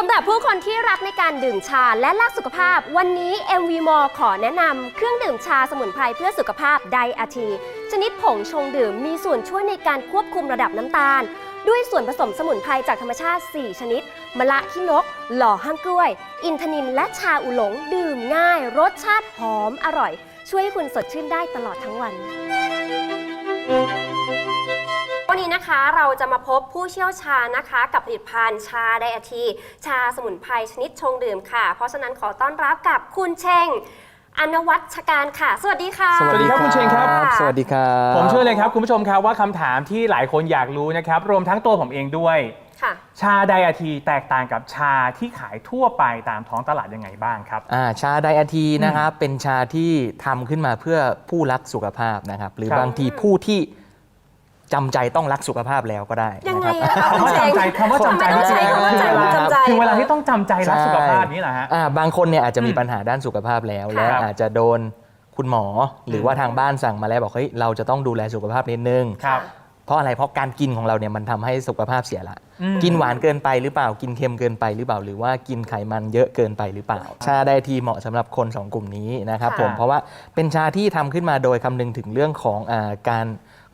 สำหรับผู้คนที่รักในการดื่มชาและรักสุขภาพ วันนี้ MV m o ขอแนะนำเครื่องดื่มชาสมุนไพรเพื่อสุขภาพไดอาทีชนิดผงชงดื่มมีส่วนช่วยในการควบคุมระดับน้ำตาล ด้วยส่วนผสมสมุนไพรจากธรรมชาติ 4 ชนิด มะละขี้นก หล่อห้างกล้วย อินทนินและชาอุหลง ดื่มง่าย รสชาติหอมอร่อย ช่วยให้คุณสดชื่นได้ตลอดทั้งวัน นนี้นะคะ เราจะมาพบผู้เชี่ยวชาญนะคะ กับผลิตภัณฑ์ชาไดอาที ชาสมุนไพรชนิดชงดื่มค่ะ เพราะฉะนั้นขอต้อนรับกับคุณเชงอนวัชการค่ะ สวัสดีค่ะ สวัสดีครับคุณเชงครับ สวัสดีครับ ผมเชื่อเลยครับคุณผู้ชมครับว่าคำถามที่หลายคนอยากรู้นะครับ รวมทั้งตัวผมเองด้วยค่ะชาไดอาทีแตกต่างกับชาที่ขายทั่วไปตามท้องตลาดยังไงบ้างครับอ่าชาไดอาทีนะครับเป็นชาที่ทำขึ้นมาเพื่อผู้รักสุขภาพนะครับ หรือครับบางทีผู้ที่ จำใจต้องรักสุขภาพแล้วก็ได้ยังไงนะครับ อะคำว่าจำใจคำว่าจำใจทำไมต้องใช้คำว่าจำจำใจถึงเวลาที่ต้องจำใจรักสุขภาพนี้เหรอฮะ อ่าบางคนเนี่ยอาจจะมีอืมปัญหาด้านสุขภาพแล้วค่ะและอาจจะโดนคุณหมอหรือว่าทางบ้านสั่งมาแล้วบอกเฮ้ยเราจะต้องดูแลสุขภาพนิดนึง ครับ เพราะอะไรเพราะการกินของเราเนี่ยมันทำให้สุขภาพเสียละ อืม กินหวานเกินไปหรือเปล่ากินเค็มเกินไปหรือเปล่า หรือว่ากินไขมันเยอะเกินไปหรือเปล่า ชาไดอาทีเหมาะสำหรับคนสองกลุ่มนี้นะครับค่ะ ผมเพราะว่าเป็นชาที่ทำขึ้นมาโดยคำนึงถึงเรื่องของอาการ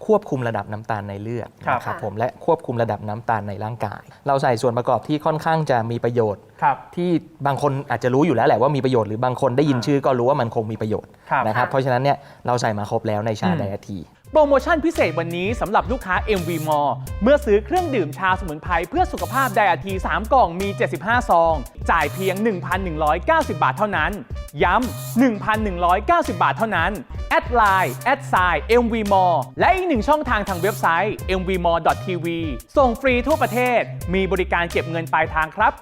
ควบคุมระดับน้ำตาลในเลือดครับนะครับผมและควบคุมระดับน้ำตาลในร่างกาย เราใส่ส่วนประกอบที่ค่อนข้างจะมีประโยชน์ครับที่บางคนอาจจะรู้อยู่แล้วแหละว่ามีประโยชน์หรือบางคนได้ยินอ่าชื่อก็รู้ว่ามันคงมีประโยชน์ครับนะครับค่ะเพราะฉะนั้นเนี่ยเราใส่มาครบแล้วในชาอืมไดอาทีโปรโมชั่นพิเศษวันนี้สำหรับลูกค้า MV m a l l เมื่อซื้อเครื่องดื่มชาสมุนไพรเพื่อสุขภาพไดอาที 3 กล่องมี 75 ซอง จ่ายเพียง 1,190 บาทเท่านั้น ย้ำ 1,190 บาทเท่านั้น แอดไลน์แอดไซน์ mvmore และอีกหนึ่งช่องทางทางเว็บไซต์ mvmore.tv ส่งฟรีทั่วประเทศ มีบริการเก็บเงินปลายทางครับ